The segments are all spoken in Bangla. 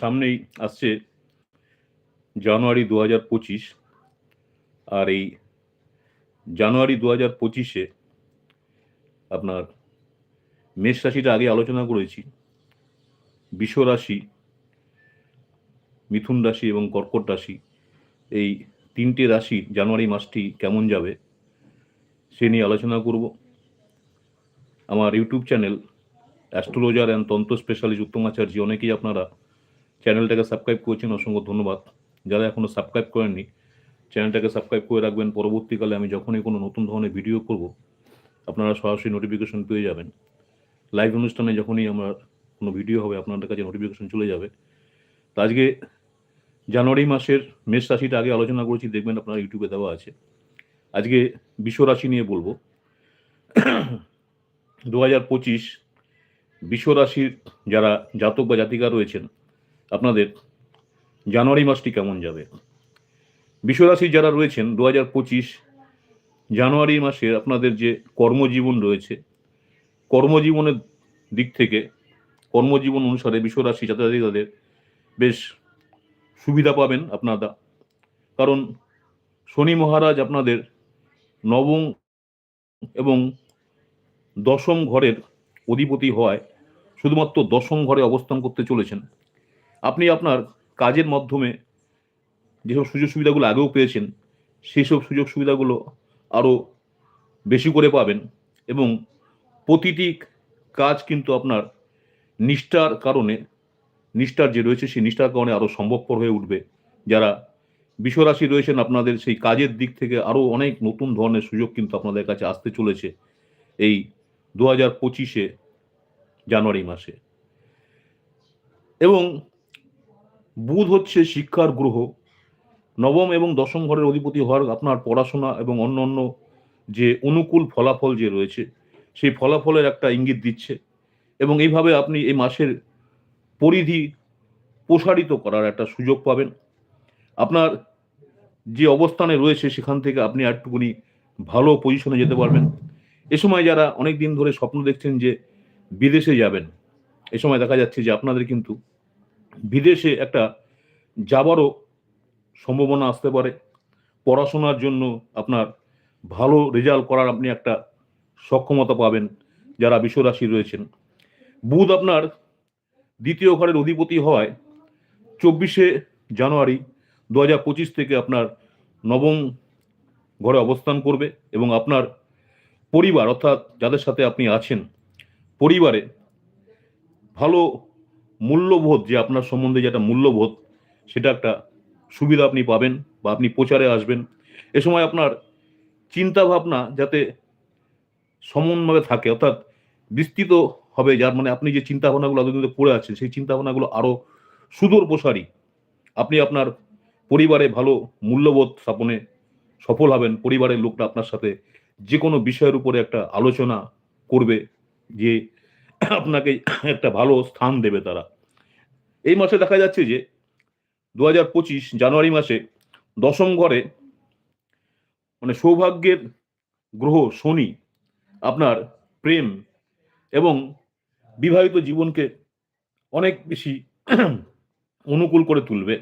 সামনেই আসছে জানুয়ারি দু হাজার পঁচিশ, আর এই জানুয়ারি দু হাজার পঁচিশে আপনার মেষ রাশিটা আগে আলোচনা করেছি। বিষ রাশি, মিথুন রাশি এবং কর্কট রাশি, এই তিনটে রাশি জানুয়ারি মাসটি কেমন যাবে সে নিয়ে আলোচনা করব। আমার YouTube channel astrologer and tantra specialist Uttam Acharya, অনেকেই আপনারা চ্যানেলটাকে সাবস্ক্রাইব করেছেন অসংখ্য ধন্যবাদ। যারা এখনও সাবস্ক্রাইব করেননি, চ্যানেলটাকে সাবস্ক্রাইব করে রাখবেন। পরবর্তীকালে আমি যখনই কোনো নতুন ধরনের ভিডিও করব, আপনারা সরাসরি নোটিফিকেশন পেয়ে যাবেন। লাইভ অনুষ্ঠানে যখনই আমার কোনো ভিডিও হবে, আপনাদের কাছে নোটিফিকেশন চলে যাবে। তো আজকে জানুয়ারি মাসের মেষ রাশিটা আগে আলোচনা করেছি, দেখবেন আপনারা ইউটিউবে দেওয়া আছে। আজকে বিশ্ব রাশি নিয়ে বলব। দু হাজার পঁচিশ বিশ্ব রাশির যারা জাতক বা জাতিকা রয়েছেন আপনাদের জানুয়ারি মাসটি কেমন যাবে? বিশ্ব রাশির যারা রয়েছেন দু হাজার পঁচিশ জানুয়ারি মাসের আপনাদের যে কর্মজীবন রয়েছে, কর্মজীবনের দিক থেকে কর্মজীবন অনুসারে বিশ্বরাশি রাশি তাদের বেশ সুবিধা পাবেন আপনারা। কারণ শনি মহারাজ আপনাদের নবম এবং দশম ঘরের অধিপতি হওয়ায় শুধুমাত্র দশম ঘরে অবস্থান করতে চলেছেন। আপনি আপনার কাজের মাধ্যমে যেসব সুযোগ সুবিধাগুলো আগেও পেয়েছেন সেই সব সুযোগ সুবিধাগুলো আরও বেশি করে পাবেন এবং প্রতিটি কাজ কিন্তু আপনার নিষ্ঠার কারণে, নিষ্ঠার যে রয়েছে সেই নিষ্ঠার কারণে আরও সম্ভবপর হয়ে উঠবে। যারা বিশ্বরাশি রয়েছেন, আপনাদের সেই কাজের দিক থেকে আরও অনেক নতুন ধরনের সুযোগ কিন্তু আপনাদের কাছে আসতে চলেছে এই দু হাজার পঁচিশে জানুয়ারি মাসে। এবং বুধ হচ্ছে শিক্ষার গ্রহ। নবম এবং দশম ঘরের অধিপতি হওয়ার আপনার পড়াশোনা এবং অন্য অন্য যে অনুকূল ফলাফল যে রয়েছে, সেই ফলাফলের একটা ইঙ্গিত দিচ্ছে এবং এইভাবে আপনি এই মাসের পরিধি প্রসারিত করার একটা সুযোগ পাবেন। আপনার যে অবস্থানে রয়েছে সেখান থেকে আপনি একটুকুনি ভালো পজিশনে যেতে পারবেন। এ সময় যারা অনেক দিন ধরে স্বপ্ন দেখছেন যে বিদেশে যাবেন, এ সময় দেখা যাচ্ছে যে আপনাদের কিন্তু বিদেশে একটা যাবারও সম্ভাবনা আসতে পারে। পড়াশোনার জন্য আপনার ভালো রেজাল্ট করার আপনি একটা সক্ষমতা পাবেন, যারা বিশ্বরাশি রয়েছেন। বুধ আপনার দ্বিতীয় ঘরের অধিপতি হওয়ায় চব্বিশে জানুয়ারি দু হাজার পঁচিশ থেকে আপনার নবম ঘরে অবস্থান করবে এবং আপনার পরিবার, অর্থাৎ যাদের সাথে আপনি আছেন, পরিবারে ভালো মূল্যবোধ, যে আপনার সম্বন্ধে যেটা মূল্যবোধ, সেটা একটা সুবিধা আপনি পাবেন বা আপনি প্রচারে আসবেন। এ সময় আপনার চিন্তা ভাবনা যাতে সমনভাবে থাকে, অর্থাৎ বিস্তৃত হবে, যার মানে আপনি যে চিন্তা ভাবনাগুলো এতদিন পড়ে আছেন, সেই চিন্তা ভাবনাগুলো আরও সুদূর প্রসারী। আপনি আপনার পরিবারে ভালো মূল্যবোধ স্থাপনে সফল হবেন, পরিবারের লোকটা আপনার সাথে যে কোনো বিষয়ের উপরে একটা আলোচনা করবে, যে আপনাকে একটা ভালো স্থান দেবে তারা। এই মাসে দেখা যাচ্ছে যে দু হাজার পঁচিশ জানুয়ারি মাসে দশম ঘরে মানে সৌভাগ্যের গ্রহ শনি আপনার প্রেম এবং বিবাহিত জীবনকে অনেক বেশি অনুকূল করে তুলবে।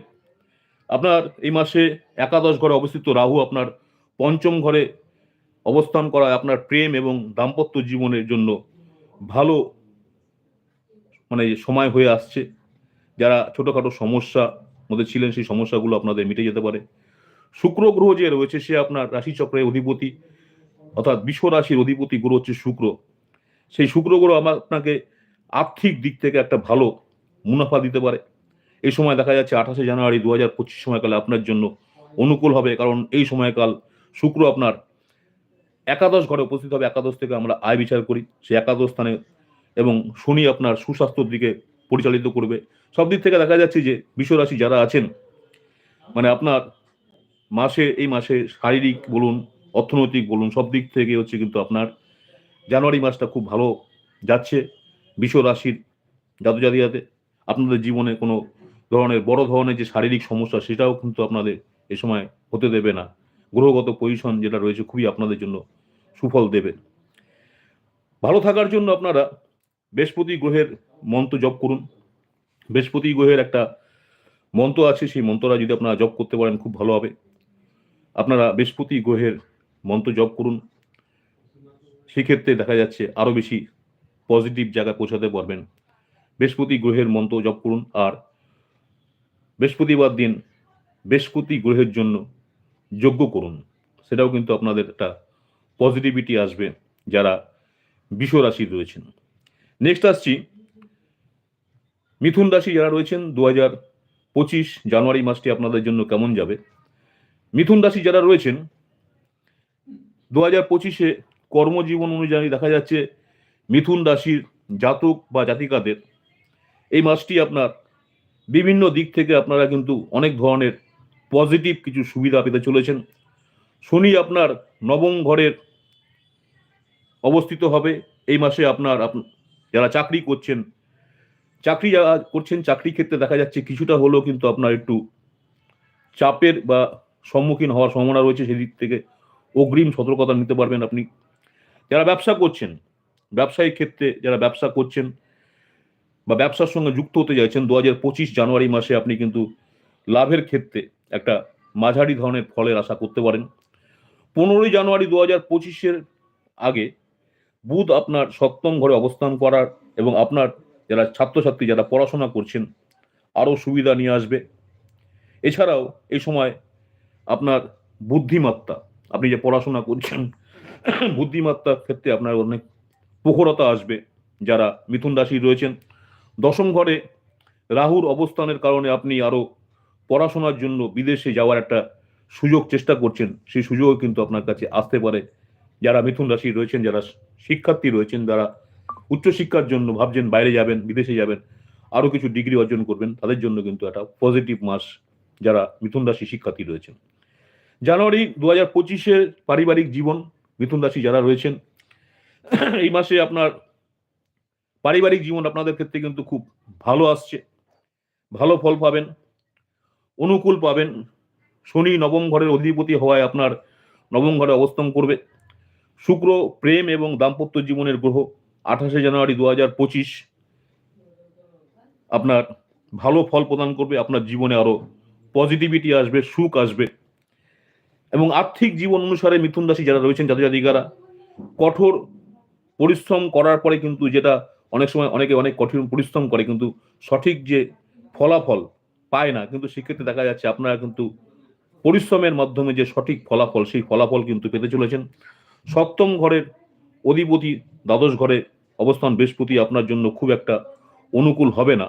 আপনার এই মাসে একাদশ ঘরে অবস্থিত রাহু আপনার পঞ্চম ঘরে অবস্থান করা আপনার প্রেম এবং দাম্পত্য জীবনের জন্য ভালো মানে সময় হয়ে আসছে। যারা ছোটোখাটো সমস্যা মধ্যে ছিলেন, সেই সমস্যাগুলো আপনাদের মিটে যেতে পারে। শুক্র গ্রহ যে রয়েছে, সে আপনার রাশিচক্রের অধিপতি, অর্থাৎ বিশ্ব রাশির অধিপতি গ্রহ হচ্ছে শুক্র। সেই শুক্র গ্রহ আমার আপনাকে আর্থিক দিক থেকে একটা ভালো মুনাফা দিতে পারে। এই সময় দেখা যাচ্ছে আঠাশে জানুয়ারি দু হাজার পঁচিশ সময়কালে আপনার জন্য অনুকূল হবে, কারণ এই সময়কাল শুক্র আপনার একাদশ ঘরে উপস্থিত হবে। একাদশ থেকে আমরা আয় বিচার করি। সেই একাদশ স্থানে এবং শনি আপনার সুস্বাস্থ্যর দিকে পরিচালিত করবে। সব দিক থেকে দেখা যাচ্ছে যে বিশ্বরাশি যারা আছেন মানে আপনার মাসে, এই মাসে শারীরিক বলুন, অর্থনৈতিক বলুন, সব দিক থেকে হচ্ছে কিন্তু আপনার জানুয়ারি মাসটা খুব ভালো যাচ্ছে বিশ্ব রাশির জাতু জাতিয়াতে আপনাদের জীবনে কোনো ধরনের, বড় ধরনের যে শারীরিক সমস্যা, সেটাও কিন্তু আপনাদের এ সময় হতে দেবে না। গ্রহগত পজিশন যেটা রয়েছে, খুবই আপনাদের জন্য সুফল দেবে। ভালো থাকার জন্য আপনারা বৃহস্পতি গ্রহের মন্ত্র জপ করুন। বৃহস্পতি গ্রহের একটা মন্ত্র আছে, সেই মন্ত্রটা যদি আপনারা জপ করতে পারেন, খুব ভালো হবে। আপনারা বৃহস্পতি গ্রহের মন্ত্র জপ করুন। সেক্ষেত্রে দেখা যাচ্ছে আরও বেশি পজিটিভ জায়গায় পৌঁছাতে পারবেন। বৃহস্পতি গ্রহের মন্ত্র জপ করুন। আর বৃহস্পতিবার দিন বৃহস্পতি গ্রহের জন্য যোগ্য করুন। সেটাও কিন্তু আপনাদের একটা পজিটিভিটি আসবে যারা রাশির রয়েছেন। নেক্সট আসছি। মিথুন রাশি যারা রয়েছেন দু হাজার পঁচিশ জানুয়ারি মাসটি আপনাদের জন্য কেমন যাবে? মিথুন রাশি যারা রয়েছেন দু হাজার পঁচিশে কর্মজীবন অনুযায়ী দেখা যাচ্ছে মিথুন রাশির জাতক বা জাতিকাদের। এই মাসটি আপনার বিভিন্ন দিক থেকে আপনারা কিন্তু অনেক ধরনের পজিটিভ কিছু সুবিধা পেতে চলেছেন। শনি আপনার নবম ঘরের অবস্থিত হবে। এই মাসে আপনার আপ- যারা চাকরি করছেন, চাকরি যারা করছেন চাকরি ক্ষেত্রে দেখা যাচ্ছে কিছুটা হলেও কিন্তু আপনার একটু চাপের বা সম্মুখীন হওয়ার সম্ভাবনা রয়েছে সেদিক থেকে অগ্রিম সতর্কতা নিতে পারবেন আপনি। যারা ব্যবসা করছেন ব্যবসায়িক ক্ষেত্রে যারা ব্যবসা করছেন বা ব্যবসার সঙ্গে যুক্ত হতে চাইছেন, দু হাজার পঁচিশ জানুয়ারি মাসে আপনি কিন্তু লাভের ক্ষেত্রে একটা মাঝারি ধরনের ফলের আশা করতে পারেন। পনেরোই জানুয়ারি দু হাজার পঁচিশের আগে বুধ আপনার সপ্তম ঘরে অবস্থান করার এবং আপনার যারা ছাত্রছাত্রী যারা পড়াশোনা করছেন, আরও সুবিধা নিয়ে আসবে। এছাড়াও এই সময় আপনার বুদ্ধিমত্তা, আপনি যে পড়াশোনা করছেন, বুদ্ধিমত্তার ক্ষেত্রে আপনার অনেক প্রখরতা আসবে যারা মিথুন রাশি রয়েছেন। দশম ঘরে রাহুর অবস্থানের কারণে আপনি আরও পড়াশোনার জন্য বিদেশে যাওয়ার একটা সুযোগ চেষ্টা করছেন। সেই সুযোগও কিন্তু আপনার কাছে আসতে পারে। যারা মিথুন রাশি রয়েছেন, যারা শিক্ষার্থী রয়েছেন যারা উচ্চশিক্ষার জন্য ভাবছেন বাইরে যাবেন, বিদেশে যাবেন, আরও কিছু ডিগ্রি অর্জন করবেন, তাদের জন্য কিন্তু একটা পজিটিভ মাস যারা মিথুন রাশি শিক্ষার্থী রয়েছেন। জানুয়ারি দু হাজার পঁচিশের পারিবারিক জীবন, মিথুন রাশি যারা রয়েছেন, এই মাসে আপনার পারিবারিক জীবন আপনাদের ক্ষেত্রে কিন্তু খুব ভালো আসছে, ভালো ফল পাবেন, অনুকূল পাবেন, শনি নবম ঘরের অধিপতি হওয়ায় আপনার নবম ঘরে অবস্থান করবে। শুক্র, প্রেম এবং দাম্পত্য জীবনের গ্রহ আঠাশে জানুয়ারি দু হাজার পঁচিশ। আপনার ভালো ফল প্রদান করবে, আপনার জীবনে আরও পজিটিভিটি আসবে, সুখ আসবে। এবং আর্থিক জীবন অনুসারে মিথুন রাশি যারা রয়েছেন জাতি জাতিকারা কঠোর পরিশ্রম করার পরে কিন্তু যেটা অনেক সময় অনেকে অনেক কঠিন পরিশ্রম করে, কিন্তু সঠিক যে ফলাফল পায় না, কিন্তু সেক্ষেত্রে দেখা যাচ্ছে আপনারা কিন্তু পরিশ্রমের মাধ্যমে যে সঠিক ফলাফল, সেই ফলাফল কিন্তু পেতে চলেছেন। সপ্তম ঘরের অধিপতি দ্বাদশ ঘরে অবস্থান বৃহস্পতি আপনার জন্য খুব একটা অনুকূল হবে না।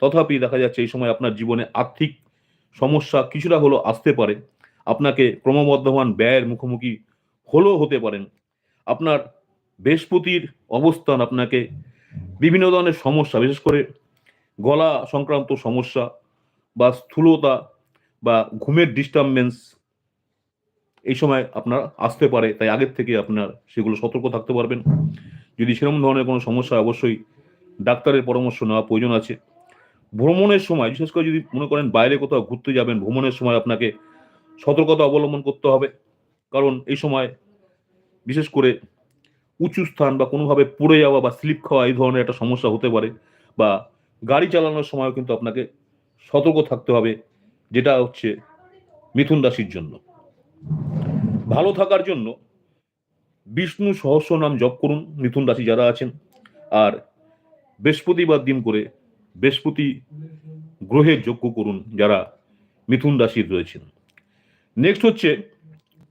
তথাপি দেখা যাচ্ছে এই সময় আপনার জীবনে আর্থিক সমস্যা কিছুটা হলেও আসতে পারে। আপনাকে ক্রমবর্ধমান ব্যয়ের মুখোমুখি হলেও হতে পারেন। আপনার বৃহস্পতির অবস্থান আপনাকে বিভিন্ন ধরনের সমস্যা, বিশেষ করে গলা সংক্রান্ত সমস্যা বা স্থূলতা বা ঘুমের ডিস্টারবেন্স এই সময় আপনার আসতে পারে, তাই আগের থেকে আপনার সেগুলো সতর্ক থাকতে পারবেন। যদি সেরকম ধরনের কোনো সমস্যা অবশ্যই ডাক্তারের পরামর্শ নেওয়া প্রয়োজন আছে। ভ্রমণের সময়, বিশেষ করে যদি মনে করেন বাইরে কোথাও ঘুরতে যাবেন, ভ্রমণের সময় আপনাকে সতর্কতা অবলম্বন করতে হবে। কারণ এই সময় বিশেষ করে উঁচু স্থান বা কোনোভাবে পড়ে যাওয়া বা স্লিপ খাওয়া এই ধরনের একটা সমস্যা হতে পারে বা গাড়ি চালানোর সময়ও কিন্তু আপনাকে সতর্ক থাকতে হবে, যেটা হচ্ছে মিথুন রাশির জন্য। ভালো থাকার জন্য বিষ্ণু সহস্র নাম জপ করুন, মিথুন রাশি যারা আছেন। আর বৃহস্পতিবার দিন করে বৃহস্পতি গ্রহের যজ্ঞ করুন, যারা মিথুন রাশির রয়েছেন। নেক্সট হচ্ছে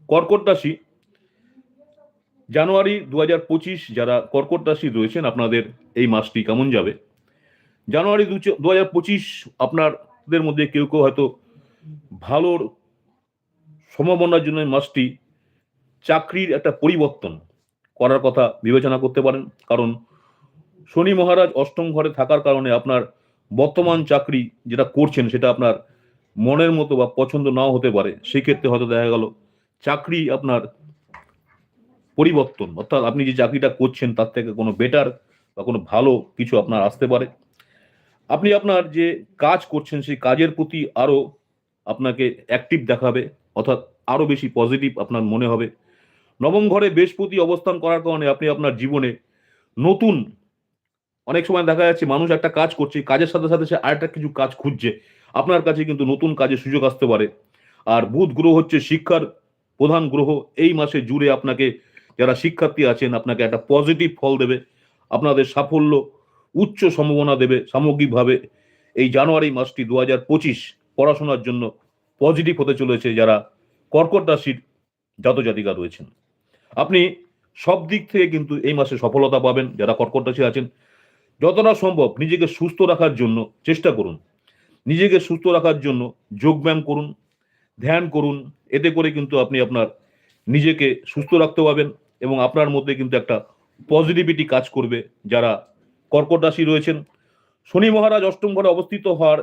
কর্কট রাশি। জানুয়ারি দু হাজার পঁচিশ যারা কর্কট রাশি রয়েছেন, আপনাদের এই মাসটি কেমন যাবে? জানুয়ারি দু হাজার পঁচিশ আপনাদের মধ্যে কেউ কেউ হয়তো ভালোর সম্ভাবনার জন্য মাসটি চাকরির একটা পরিবর্তন করার কথা বিবেচনা করতে পারেন। কারণ শনি মহারাজ অষ্টম ঘরে থাকার কারণে আপনার বর্তমান চাকরি যেটা করছেন সেটা আপনার মনের মতো বা পছন্দ নাও হতে পারে। সেই ক্ষেত্রে হয়তো দেখা গেল চাকরি আপনার পরিবর্তন। অর্থাৎ আপনি যে চাকরিটা করছেন তার থেকে কোনো বেটার বা কোনো ভালো কিছু আপনার আসতে পারে। আপনি আপনার যে কাজ করছেন সেই কাজের প্রতি আরও আপনাকে অ্যাক্টিভ দেখাবে। অর্থাৎ আরও বেশি পজিটিভ আপনার মনে হবে। নবম ঘরে বৃহস্পতি অবস্থান করার কারণে আপনি আপনার জীবনে নতুন, অনেক সময় দেখা যাচ্ছে মানুষ একটা কাজ করছে, কাজের সাথে সাথে সে আরেকটা কিছু কাজ খুঁজছে। আপনার কাছে কিন্তু নতুন কাজের সুযোগ আসতে পারে। আর বুধ গ্রহ হচ্ছে শিক্ষার প্রধান গ্রহ। এই মাসে জুড়ে আপনাকে যারা শিক্ষার্থী আছেন, আপনাকে একটা পজিটিভ ফল দেবে। আপনাদের সাফল্য উচ্চ সম্ভাবনা দেবে সামগ্রিকভাবে। এই জানুয়ারি মাসটি দু পঁচিশ পড়াশোনার জন্য পজিটিভ হতে চলেছে যারা কর্কট রাশির জাতজাতিকা রয়েছেন। আপনি সব দিক থেকে কিন্তু এই মাসে সফলতা পাবেন, যারা কর্কট রাশি আছেন। যতটা সম্ভব নিজেকে সুস্থ রাখার জন্য চেষ্টা করুন। নিজেকে সুস্থ রাখার জন্য যোগব্যায়াম করুন, ধ্যান করুন। এতে করে কিন্তু আপনি আপনার নিজেকে সুস্থ রাখতে পারবেন এবং আপনার মধ্যে কিন্তু একটা পজিটিভিটি কাজ করবে যারা কর্কট রাশি রয়েছেন। শনি মহারাজ অষ্টম ঘরে অবস্থিত হওয়ার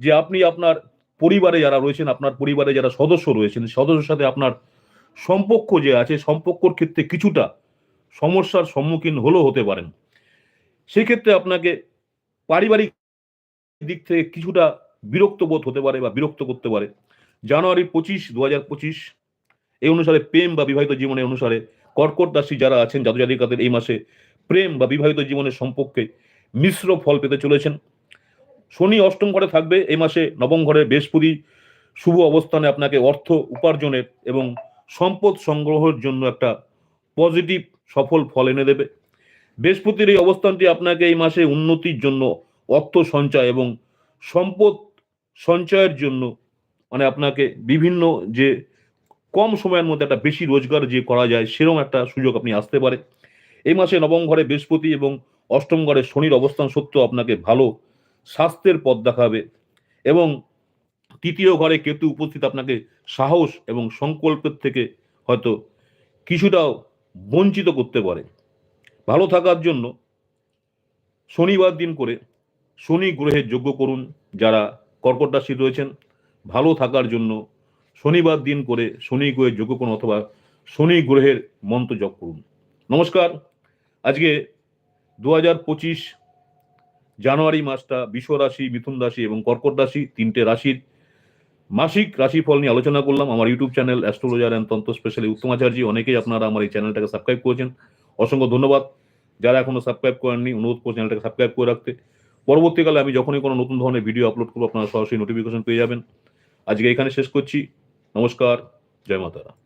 যে আপনি আপনার পরিবারে যারা রয়েছেন, আপনার পরিবারে যারা সদস্য রয়েছেন সদস্যের সাথে আপনার সম্পর্ক যে আছে, সম্পর্কর ক্ষেত্রে কিছুটা সমস্যার সম্মুখীন হলেও হতে পারেন। সেক্ষেত্রে আপনাকে পারিবারিক দিক থেকে কিছুটা বিরক্ত বোধ হতে পারে বা বিরক্ত করতে পারে। জানুয়ারি পঁচিশ দু হাজার পঁচিশ, এই অনুসারে প্রেম বা বিবাহিত জীবনের অনুসারে কর্কট রাশি যারা আছেন, জাতজাতিকাদের এই মাসে প্রেম বা বিবাহিত জীবনের সম্পর্কে মিশ্র ফল পেতে চলেছেন। শনি অষ্টম ঘরে থাকবে, এই মাসে নবম ঘরে বৃহস্পতি শুভ অবস্থানে আপনাকে অর্থ উপার্জনের এবং সম্পদ সংগ্রহের জন্য একটা পজিটিভ সফল ফল এনে দেবে। বৃহস্পতির এই অবস্থানটি আপনাকে এই মাসে উন্নতির জন্য অর্থ সঞ্চয় এবং সম্পদ সঞ্চয়ের জন্য মানে আপনাকে বিভিন্ন যে কম সময়ের মধ্যে একটা বেশি রোজগার যে করা যায়, সেরকম একটা সুযোগ আপনি আসতে পারে। এই মাসে নবম ঘরে বৃহস্পতি এবং অষ্টম ঘরে শনির অবস্থান সত্ত্বেও আপনাকে ভালো স্বাস্থ্যের পথ দেখাবে এবং তৃতীয় ঘরে কেতু উপস্থিত আপনাকে সাহস এবং সংকল্পের থেকে হয়তো কিছুটাও বঞ্চিত করতে পারে। ভালো থাকার জন্য শনিবার দিন করে শনি গ্রহের যোগ্য করুন, যারা কর্কট রাশি রয়েছেন। ভালো থাকার জন্য শনিবার দিন করে শনি গ্রহের যোগ্য করুন অথবা শনি গ্রহের মন্ত্র জপ করুন। নমস্কার, আজকে দু হাজার পঁচিশ জানুয়ারি মাসটা বিশ্ব রাশি মিথুন রাশি এবং কর্কট রাশি তিনটে রাশির মাসিক রাশিফল নিয়ে আলোচনা করলাম। আমার YouTube channel astrologer and tantra specialist Uttamacharya অনেকেই আপনারা আমার এই চ্যানেলটাকে সাবস্ক্রাইব করেছেন। অসংখ্য ধন্যবাদ। যারা এখনও সাবস্ক্রাইব করেননি, অনুরোধ করে চ্যানেলটাকে সাবস্ক্রাইব করে রাখতে। পরবর্তীকালে আমি যখনই কোনো নতুন ধরনের ভিডিও আপলোড করব, আপনারা সরাসরি নোটিফিকেশন পেয়ে যাবেন। আজকে এখানে শেষ করছি। নমস্কার। জয় মাতারা।